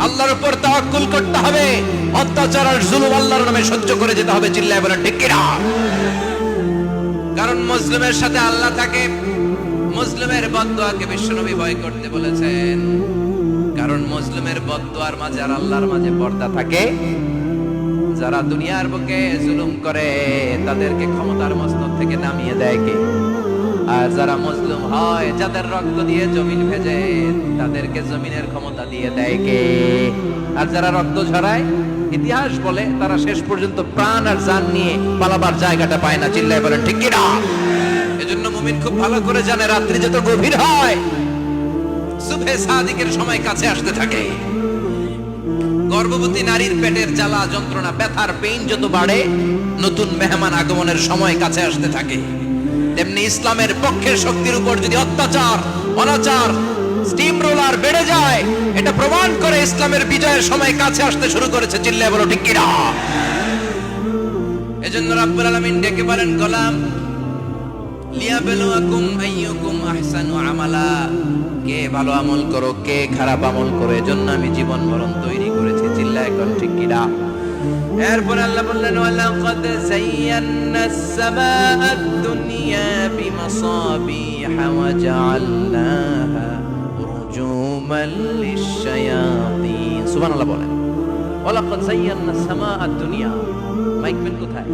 আল্লাহর উপর তাওয়াক্কুল করতে হবে। অত্যাচার আর জুলুম আল্লাহর নামে সহ্য করে যেতে হবে, চিল্লায় বলেন, ঠিক কিনা? কারণ মুসলিমের সাথে আল্লাহ থাকে মুসলিমের বদদোয়াকে বিশ্বনবী ভয় করতে বলেছেন। কারণ মুসলিমের বদদোয়ার মাঝে আর আল্লাহর মাঝে পর্দা থাকে। যারা দুনিয়ার বুকে জুলুম করে, তাদেরকে ক্ষমতার মস্তক থেকে নামিয়ে দেয় কে? আর যারা মজলুম হয়, যাদের রক্ত দিয়ে জমিন ভেজে, তাদেরকে জমিনের ক্ষমতা দিয়ে দেয় কে? আর যারা রক্ত ঝরায়, ইতিহাস বলে তারা শেষ পর্যন্ত প্রাণ আর জান নিয়ে পালাবার জায়গাটা পায় না। চিল্লায় বলে ঠিক কিনা এজন্য মুমিন খুব ভালো করে জানে, রাত্রি যত গভীর হয় সুবহে সাদিকের সময় কাছে আসতে থাকে। গর্ভবতী নারীর পেটের জ্বালা, যন্ত্রণা, ব্যথার পেইন যত বাড়ে, নতুন মেহমান আগমনের সময় কাছে আসতে থাকে। তেমনি ইসলামের পক্ষের শক্তির উপর যদি অত্যাচার, অনাচার স্টিম রোলার বেড়ে যায়, এটা প্রমাণ করে ইসলামের বিজয়ের সময় কাছে আসতে শুরু করেছে। চিল্লায় বলো কিনা? এজন্য রাব্বুল আলামিন ডেকে বলেন, গোলাম লিয়াবলুয়াকুম আইয়ুকুম আহসানু আমালা। কে ভালো আমল করো, কে খারাপ আমল করো, এজন্য আমি জীবন মরণ তৈরি করেছি। চিল্লা এখন ঠিক এরপর আল্লাহ বললেন, ওয়ালাকাদ যায়্যানা সামাআদ দুনিয়া বিমাসাবিহ ওয়া জাআলনাহা রুজুমান লিশ-শায়াতিন। সুবহানাল্লাহ বলেন, ওয়ালাকাদ যায়্যানা সামাআদ দুনিয়া। মাইক পেন কোথায়?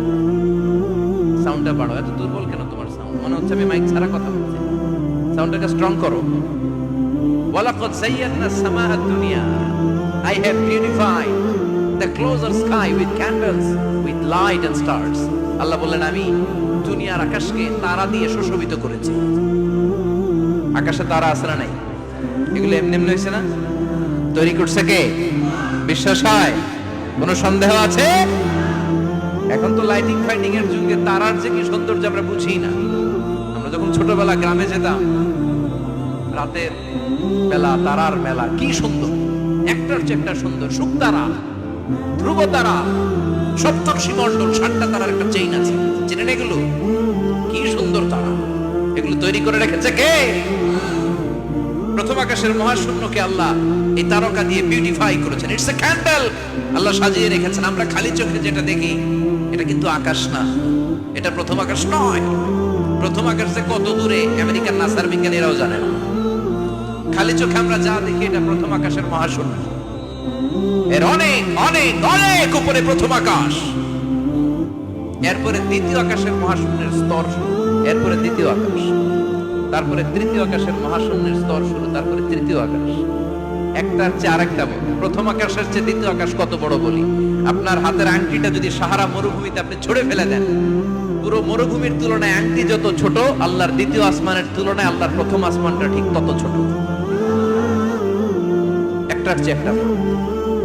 সাউন্ডটা বাড়াও, এত দুর্বল কেন তোমার সাউন্ড? মনে হচ্ছে আমি মাইক ছাড়া কথা বলছি। সাউন্ডটাকে স্ট্রং করো। ওয়ালাকাদ যায়্যানা সামাআদ দুনিয়া। I have beautified the closer sky with candles, with light and stars. আল্লাহ বললেন, আমি দুনিয়ার আকাশকে তারা দিয়ে সুশোভিত করেছি। আকাশে তারা আছে না নাই? এগুলো এমনি এমনি হয়েছে না? তৈরি করছে কে? বিশ্বাস হয়? কোনো সন্দেহ আছে? এখন তো লাইটিং ফাইটিং এর যুগে তারার যে কি সৌন্দর্য আমরা বুঝি না। আমরা যখন ছোটবেলা গ্রামে যেতাম, রাতের বেলা তারার মেলা, কি সুন্দর। একটার চেয়ে একটা সুন্দর শুকতারা ধ্রুব তারা সপ্তর্ষি মণ্ডল ষাটটা তারার একটা চেইন আছে। চেনেন এগুলো। কি সুন্দর তারা। এগুলো তৈরি করে রেখেছে কে? প্রথম আকাশের মহাশূন্যকে আল্লাহ এই তারকা দিয়ে বিউটিফাই করেছেন। ইটস এ ক্যান্ডেল আল্লাহ সাজিয়ে রেখেছেন। আমরা খালি চোখে যেটা দেখি, এটা কিন্তু আকাশ না। এটা প্রথম আকাশ নয়। প্রথম আকাশ যে কত দূরে, আমেরিকার নাসার বিজ্ঞানীরাও জানে না খালি চোখে আমরা যা দেখি, এটা প্রথম আকাশের মহাশূন্য। এর অনেক অনেক অনেক উপরে প্রথম আকাশ। এরপরে দ্বিতীয় আকাশের মহাশূন্যের স্তর শুরু, এরপরে দ্বিতীয় আকাশ। তারপরে তৃতীয় আকাশের মহাশূন্যের স্তর শুরু, তারপরে তৃতীয় আকাশ। একটার চেয়ে আরেকটা বড় প্রথম আকাশের চেয়ে দ্বিতীয় আকাশ কত বড় বলি? আপনার হাতের আংটিটা যদি সাহারা মরুভূমিতে আপনি ছড়ে ফেলে দেন, পুরো মরুভূমির তুলনায় আংটি যত ছোট, আল্লাহর দ্বিতীয় আসমানের তুলনায় আল্লাহর প্রথম আসমানটা ঠিক তত ছোট। একটার চেয়ে একটা।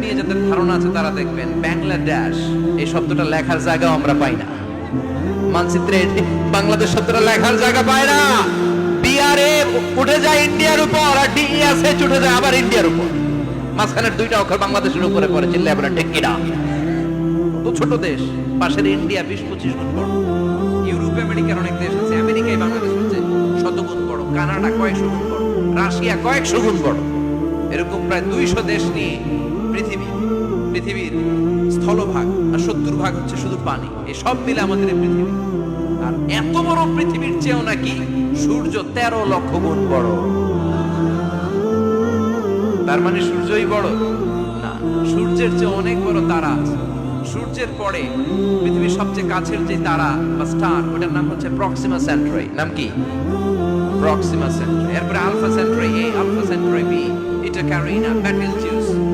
নিয়ে যাদের ধারণা আছে তারা দেখবেন বাংলাদেশ, এই শব্দটা লেখার জায়গাও আমরা পাই না। মানচিত্রে বাংলাদেশ শব্দটা লেখার জায়গা পায় না। বিআরএ উঠে যায় ইন্ডিয়ার উপর আর ডিএসএচ উঠে যায় আবার ইন্ডিয়ার উপর। মাঝখানের দুইটা অক্ষর বাংলাদেশের উপরে পড়ে চিল্লে টেকিরা তো ছোট দেশ, পাশের ইন্ডিয়া বিশ পঁচিশ গুণ বড়। ইউরোপ আমেরিকার অনেক দেশ আছে, আমেরিকায় বাংলাদেশ হচ্ছে শতগুণ বড়। কানাডা কয়েকশো গুণ বড়। রাশিয়া কয়েকশো গুণ বড়। এরকম প্রায় দুইশো দেশ নিয়ে পৃথিবী, পৃথিবীর স্থলভাগ আর সত্তর ভাগ হচ্ছে শুধু পানি। এই সব মিলে আমাদের পৃথিবী। আর এত বড় পৃথিবীর চেয়েও নাকি সূর্য তেরো লক্ষ গুণ বড়। তার মানে সূর্যই বড়? না, সূর্যের চেয়ে অনেক বড় তারা আছে। সূর্যের পরে পৃথিবীর সবচেয়ে কাছের যে তারা বা স্টার, ওটার নাম হচ্ছে প্রক্সিমা সেন্ট্রয় নাম কি? প্রক্সিমা সেন্ট্রয় এরপরে Alpha Centauri A, Alpha Centauri B, এটা ক্যারিনা ব্যাটেলজিউস এরকম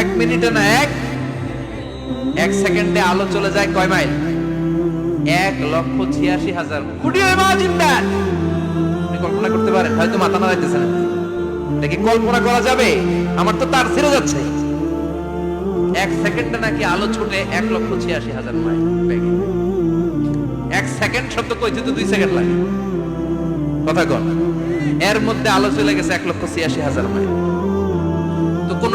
এক মিনিটে না, এক। এক সেকেন্ডে আলো চলে যায় কয় মাইল? এক লক্ষ ছিয়াশি হাজার। কুড়ি ইমাজিন দ্যাট আপনি কল্পনা করতে পারেন, হয়তো মাথা নাড়াইতেছেন আপনি। এটা কি কল্পনা করা যাবে? আমার তো তার ছেড়ে যাচ্ছে। এক সেকেন্ডে নাকি আলো ছুটে এক লক্ষ ছিয়াশি হাজার মাইল এক সেকেন্ড শব্দ কইতে তো দুই সেকেন্ড লাগে। কথা কন। এর মধ্যে আলো চলে গেছে এক লক্ষ ছিয়াশি হাজার মাইল।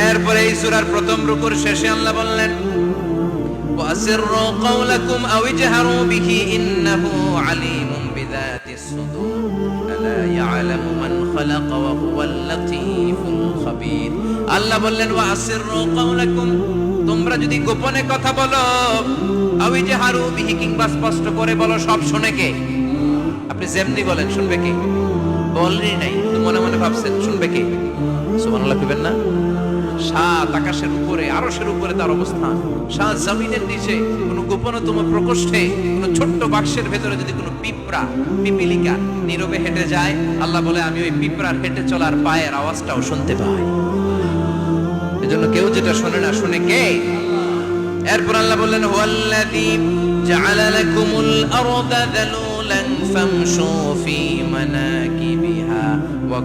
এরপরে এই সুরার প্রথম রুকুর শেষে আল্লাহ বললেন, ওয়াসিরু কাওলাকুম আও ইজহারু বিহি ইন্নাহু সুদূর। আলা ইয়ালামু মান খালাক ওয়া হুয়াল লাতীফুল খাবীর। আল্লাহ বললেন, ওয়াসিরু তোমরা যদি গোপনে কথা বলো, আও ইজহারু বিহি কিংবা স্পষ্ট করে বলো, সব শুনে কে? আপনি যেমনি বলেন, শুনবে কে? বলেনি নাই মনে মনে ভাবছেন, শুনবে কে? সুবহানাল্লাহ কইবেন না? সাত আকাশের উপরে, আরশের উপরে তার অবস্থান। সাত জমিনের নিচে কোন গোপনতম প্রকোষ্ঠে, কোন ছোট্ট বাক্সের ভেতরে যদি কোনো পিঁপড়া, পিপিলিকা নীরবে হেঁটে যায়, আল্লাহ বলে, আমি ওই পিঁপড়ার হেঁটে চলার পায়ের আওয়াজটাও শুনতে পাই। এজন্য কেউ যেটা শোনে না, শুনে কে? এরপর আল্লাহ বললেন, হুয়াল্লাযী জাআলা আরদা যালুলান ফামশু ফি মানাকিবিহা ওয়া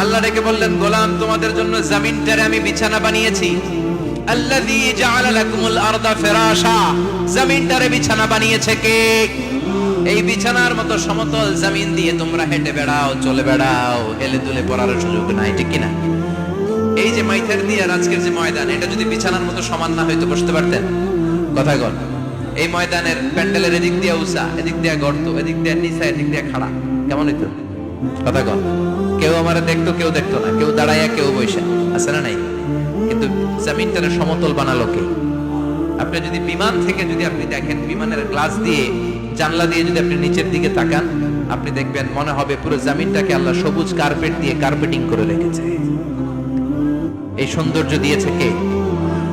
আল্লাহ বললেন, গোলাম, তোমাদের জন্য আমি বিছানা বানিয়েছি। এই বিছানার মতো সমতল জমিন দিয়ে তোমরা হেঁটে বেড়াও, চলে বেড়াও দুলে সুযোগ নাই কিনা? এই যে দিয়ে যে ময়দান, এটা যদি বিছানার মতো সমান না হয়তো কথা কর এই ময়দানের প্যান্ডেলের এদিক দিয়ে উষা, এদিক দিয়ে গর্ত, এদিক দিয়ে নিচা, এদিক দিয়ে খাড়া। কেমন হইতো? কথা কর কেউ আমার দেখতো, কেউ দেখতো না। কেউ দাঁড়াইয়া, কেউ বৈশা আছে না নাই? কিন্তু জমিনটারে সমতল বানালো কে? আপনি যদি বিমান থেকে যদি আপনি দেখেন, বিমানের গ্লাস দিয়ে, জানলা দিয়ে যদি আপনি নিচের দিকে তাকান, আপনি দেখবেন মনে হবে পুরো জমিনটাকে আল্লাহ সবুজ কার্পেট দিয়ে কার্পেটিং করে রেখেছে। এই সৌন্দর্য দিয়েছে কে?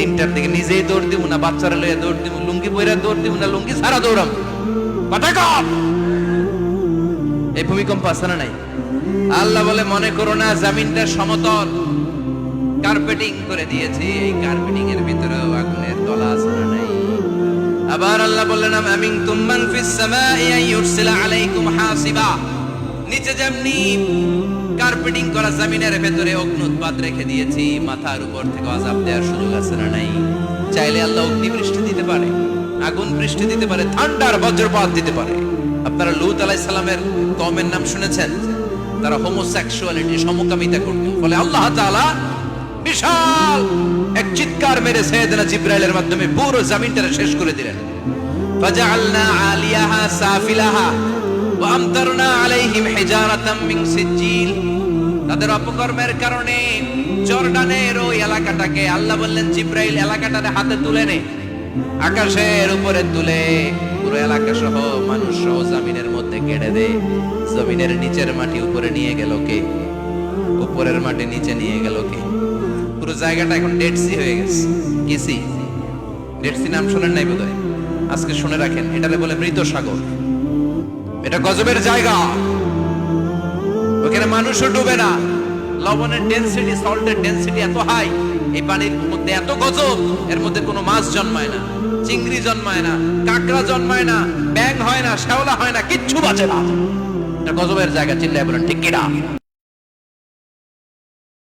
তিনটার দিকে নিজেই দৌড় দিব না, বাচ্চারা লইয়া দৌড় দিব লুঙ্গি পইরা দৌড় দিব না, লুঙ্গি সারা দৌড়াম। এই ভূমিকম্প আছে না নাই? আল্লাহ বলে, মনে করো না, জামিনটা সমতল। কার্পেটিং করে দিয়েছি, এই কার্পেটিং এর ভিতরে আগুনের তলা আছে না নাই? আবার আল্লাহ বললেন আমিন তুমান ফিস সামাই আন ইউরসিলা আলাইকুম হাসিবা। নিচে যেমনি কার্পেটিং করা জমিনের ভেতরে অগ্নুৎপাত রেখে দিয়েছি। মাথার উপর থেকে আযাব দেওয়ার সুযোগ আছে না নাই? চাইলে আল্লাহ অগ্নি বৃষ্টি দিতে পারে, আগুন বৃষ্টি দিতে পারে, ঠান্ডার বজ্রপাত দিতে পারে। আপনারা লুত আলাইহিস সালামের কওমের নাম শুনেছেন? তারা হোমোসেক্সুয়ালিটি সমকামিতা করত বলে আল্লাহ তাআলা বিশাল এক চিৎকার মেরে সৈয়দনা জিব্রাইলের মাধ্যমে পুরো জমিনটা শেষ করে দিলেন। ফাজআলনা আলিয়াহা সাফিলাহা। আমতারনা আলাইহিম হিজারাতাম মিন সিজিল তাদের অপকর্মের কারণে জর্ডানের ওই এলাকাটাকে আল্লাহ বললেন, জিব্রাইল এলাকাটারে হাতে তুলে নে। আকাশের উপরে তুলে পুরো এলাকা সহ মানুষ সহ জমিনের মধ্যে কেড়ে দে। জমিনের নিচের মাটি উপরে নিয়ে গেল কে? উপরের মাটি নিচে নিয়ে গেল কে? পুরো জায়গাটা এখন ডেড সি হয়ে গেছে। কি সি ডেড সি নাম শোনেন নাই বোধহয়? আজকে শুনে রাখেন। এটারে বলে মৃত সাগর। এটা গজবের জায়গা। ওখানে মানুষও ডুবে না। লবণের ডেনসিটি সল্টের ডেনসিটি এত হাই এই পানির মধ্যে এত গজব, এর মধ্যে কোনো মাছ জন্মায় না, চিংড়ি জন্মায় না, কাঁকড়া জন্মায় না ব্যাং হয় না, শ্যাওলা হয় না, কিচ্ছু বাঁচে না। এটা গজবের জায়গা, চিল্লায় বলেন, ঠিক কিনা